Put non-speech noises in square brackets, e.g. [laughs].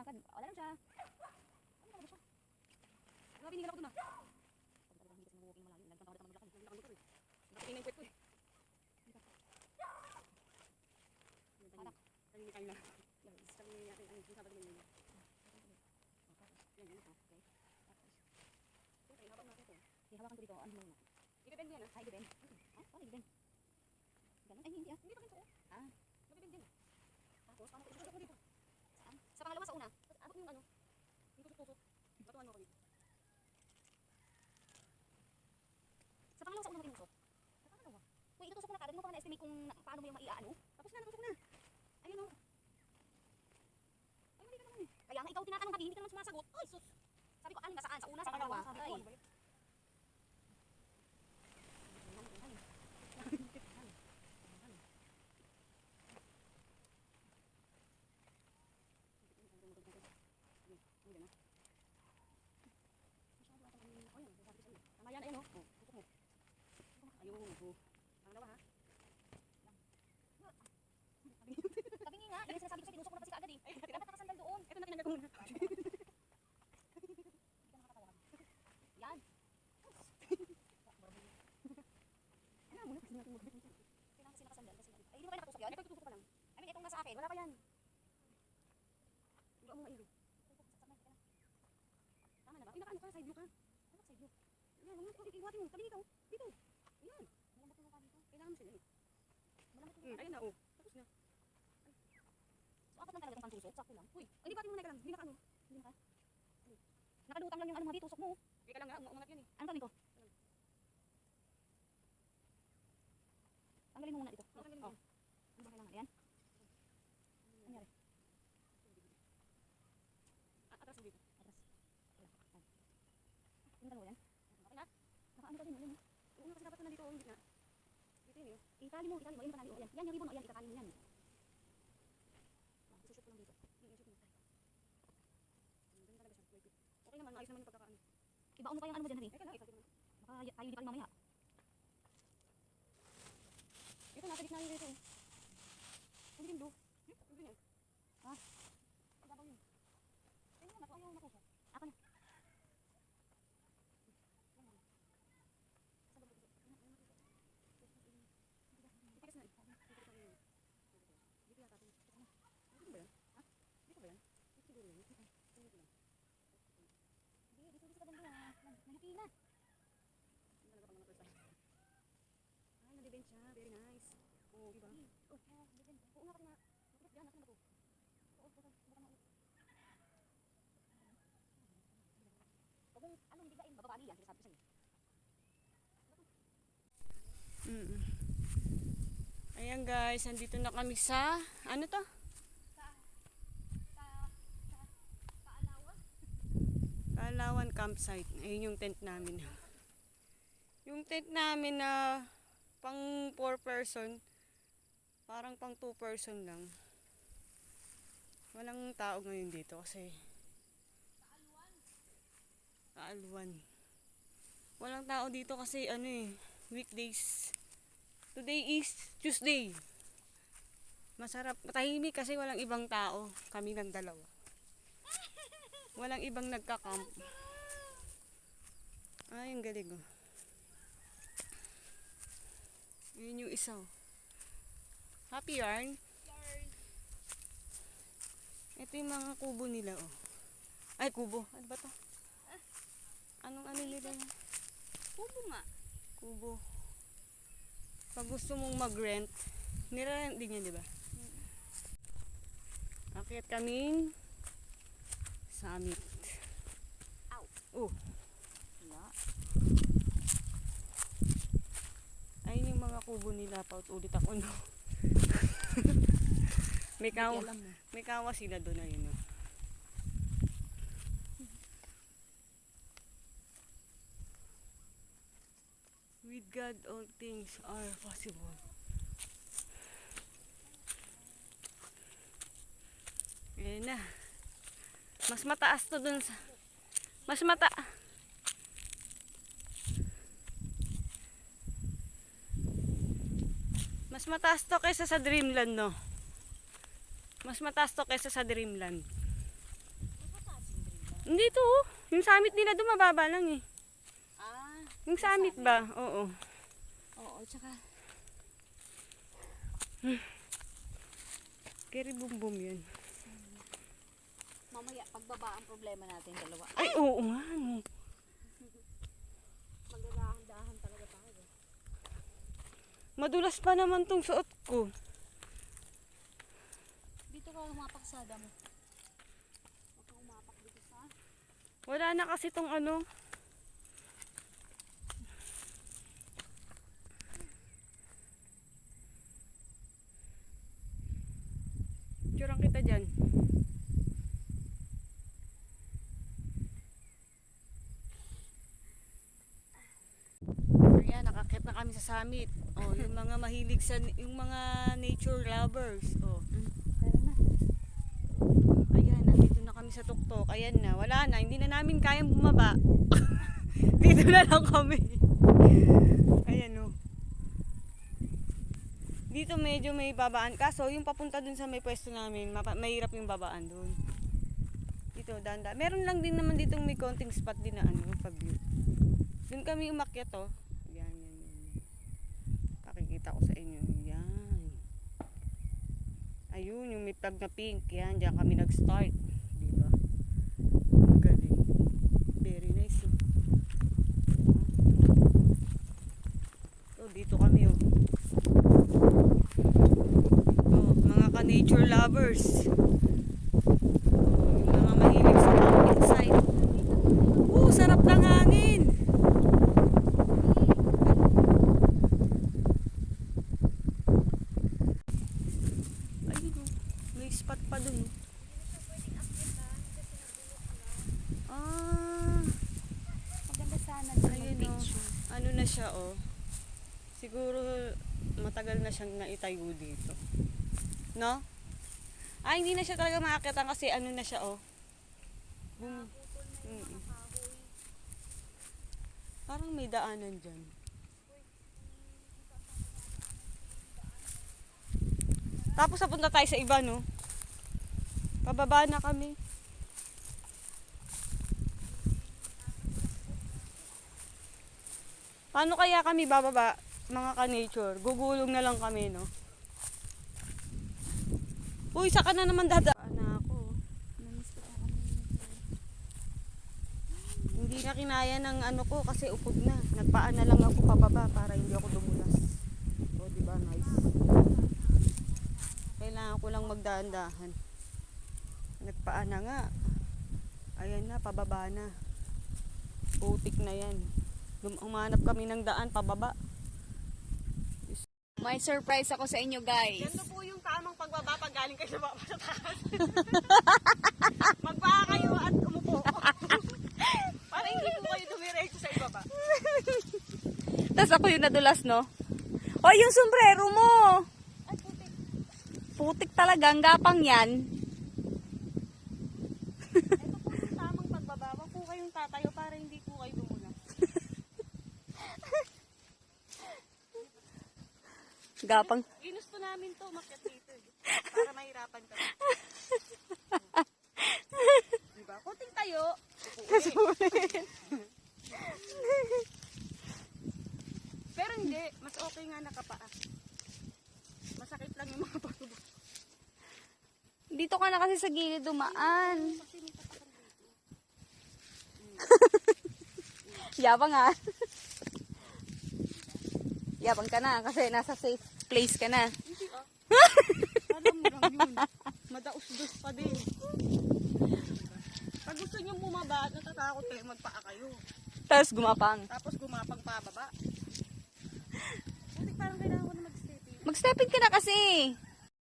naglalakad. Wala lang siya. Ano ba siya? Grabe, hindi ako dun ah. Sabi talaga, hindi kasi walking malayo. Lagyan pa ako maglakad. Naglakad ko eh. Nakapin na yung puwet ko eh. Anak. Kanina kayo na. Sabi niya natin, ano, sabi naman niya. Yan, yan, okay. Okay, habang natin ito. Ihawakan ko dito. Ano muna? Depende yan ah. Ay, giben. Ah, paano giben? Ganun? Ay, hindi ah. Hindi pa ganito. Ah, Magdepende yan. tapos paano ko Tusok ko dito. Saan? Sa pangalawa sa una. Tapos abot yung ano. Yung tusok-tusok. Batuan mo ko dito. Sa pangalawa sa una mo tinusok? Sa pangalawa? Uy, itutusok ko na kagad mo para na-estimate kung na- paano mo yung maiaano. Tapos na, natusok na. Ayun o. Ay, mali ka naman eh. Kaya nga ikaw tinatanong kami, hindi ka naman sumasagot. Ay, sus! Sabi ko, alin ba saan? Sa una, sa pangalawa? Sabi ko, Ay. ano ba yun? Ayun, ah. Masyado ata kami- oh, yan, sabi ko sa'yo. Tama yan, ayun, oh. Oh, tusok mo. Ayun, oh. Pangalawa, ha? Sabi niya nga, yung sinasabi ko sa'yo, tinusok mo na kasi kaagad eh. Dapat nakasandal doon. Ito na tinanggal ko muna. Ka. Yan. Ano mo na? Kasi natin mag- Kailangan kasi nakasandal kasi ay, hindi mo kayo nakatusok yan? Ito, tutusok pa lang. I mean, nasa akin, Wala pa yan. Hindi mo mailo. Tama na ba? Ay, naka, ano ka? Side view ka. Ano sa iyo? Yan, huwag mo. Iwati mo. Tabi dito. Dito. Ayan. Malambot yung mukha dito. Kailangan mo eh. Hmm, mukha. ayun na, oh. Na. Itong pantusok? Sakto lang. Uy, ay, di ba mo na lang? Hindi naka ano. Hindi ka. Nakadutang lang yung ano mo dito, tusok mo. Ika lang nga, umangat yan eh. Anong gawin ko? Tanggalin mo muna dito. Tanggalin Oh. mo. Ano ba kailangan? Ayan. Nangyari. Ah, atras mo dito. Atras. Ayan. Ayan. Yung dalawa yan. Okay na? Nakaano ka din, yun. Oo nga, kasi dapat na dito. oh, Hindi nga. Dito yun eh. Itali mo, itali mo. Ayun, panali. Oh, yan. Yan yung ribbon. Oh, yan, itatali mo yan. Ah, Isushoot ko lang dito. Hmm, isip mo. Hmm, Ganun talaga siya. Wait, wait. Okay naman, yung pagkakaano. Ibaon mo pa yung ano mo dyan, Harry. Eka lang, ikaw naman. Baka y- tayo di pa rin mamaya. Ito, nasa gitna yun dito. eh. Hindi din blue. Hmm? Hindi yan. Ah. Ibabaw yun. Ayun naman, ayaw na ko siya. Ako na. Titigas na eh. Titigas na yun. Dito yata ito. Dito ba yan? Ha? Dito ba yan? Dito siguro yun. Dito lang. Hindi, dito dito sa banda. Nalipin na. Ang talaga pang mga first time. Ay, nalibend siya. Very nice. Oo, diba? Oh, oh, dito. Oo nga kasi na. Nakapit dyan, nasa na ba to? Oo, baka, baka maulit. Huwag mong, ano, biglain, bababali yan, sinasabi ko sa'yo. Mm Ayan guys, nandito na kami sa, ano to? Sa, sa, sa, kaalawa? Kalawan campsite. Ayun yung tent namin. Yung tent namin na pang 4 person, parang pang 2 person lang. Walang tao ngayon dito kasi Kaalwan. Walang tao dito kasi ano eh, weekdays. Today is Tuesday. Masarap, matahimik kasi walang ibang tao. Kami ng dalawa. Walang ibang nagka-camp. Ay, ang galing oh. Yun yung isa oh. Happy yarn. Ito yung mga kubo nila oh. Ay, kubo. Ano ba to? Anong ano nila yun? Kubo nga. Kubo. Pag gusto mong mag-rent, nirarent din yan, di ba? Akit kaming summit. Ow. Oh, Wala. ayun yung mga kubo nila. Paut ulit ako, no? [laughs] may kawa, mo. may kawa sila doon, ayun, no? With God, all things are possible. Ayan na. Mas mataas to dun sa... Mas mata... mataas to kaysa sa Dreamland, no? Mas mataas to kaysa sa Dreamland. Dito oh. Yung summit nila doon mababa lang eh. Ah, Yung summit ba? Oo. oo, tsaka Keri boom boom yun. mamaya pagbaba ang problema natin dalawa. Ay, oo nga no. Magdadahan-dahan talaga tayo. Madulas pa naman tong suot ko. Dito ka umapak sa damo. Wala na kasi tong ano. Tsurang kita dyan. Ayan, nakakit summit. Oh, yung mga mahilig sa yung mga nature lovers. Oh. Tara na. Ayan, nandito na kami sa tuktok. Ayan na, wala na. Hindi na namin kayang bumaba. [laughs] Dito na lang kami. Ayan o. Dito medyo may babaan. Kaso yung papunta dun sa may pwesto namin, mahirap yung babaan dun. Dito, danda. Meron lang din naman ditong may konting spot din na ano, pa-view. Dun kami umakyat oh. Yan, yan, yan. yan. Pakikita ko sa inyo. Yan. Ayun, yung may plug na pink. Yan, diyan kami nag-start. Di ba? Ang Galing. Very nice, oh. So, dito kami, oh. Oh, mga ka-nature lovers. Oh, yung mga mahilig sa camping site. Oh, sarap ng hangin. Ayun, oh. May spot pa dun. oh. Ah, Maganda sana din Ayun, mag-picture. ano na siya, oh. Siguro matagal na siyang naitayo dito. No? Ah, hindi na siya talaga maakyatan kasi ano na siya, oh. Bum Mm. Parang may daanan dyan. Tapos napunta tayo sa iba, no? Pababa na kami. Paano kaya kami bababa, mga ka-nature? Gugulong na lang kami, no? Uy, saka na naman dadaan na ako. Hindi na kinaya ng ano ko kasi upod na. Nagpaan na lang ako pababa para hindi ako dumulas. O, di ba? Nice. Kailangan ko lang magdaan-dahan. Nagpaan na nga. Ayan na, pababa na. Putik na yan. Lum- Umanap kami ng daan pababa. May surprise ako sa inyo guys. Ganito po yung tamang pagbaba pag galing kayo sa baba sa taas. [laughs] Magbaka kayo at umupo. [laughs] Para hindi po kayo dumiretso sa ibaba. Tapos ako yung nadulas, no? O, yung sombrero mo! Putik talaga, ang gapang yan. Ito po yung tamang pagbaba. Huwag po kayong tatayo para hindi po kayo dumulas. Gapang. Ginusto namin to makyat dito eh. Para mahirapan kami. [laughs] diba? Kunting tayo. Pero hindi. Mas okay nga nakapaa. Masakit lang yung mga patubo. Dito ka na kasi sa gilid dumaan. [laughs] Yabang ah. Yabang ka na kasi nasa safe place ka na. Hindi ah. Alam mo lang yun. Madaus-dus pa din. Pag gusto nyo bumaba at natatakot kayo, magpaa kayo. Tapos gumapang. Tapos gumapang pababa. Buti parang kailangan ko na mag-step in. Mag-step in ka na kasi.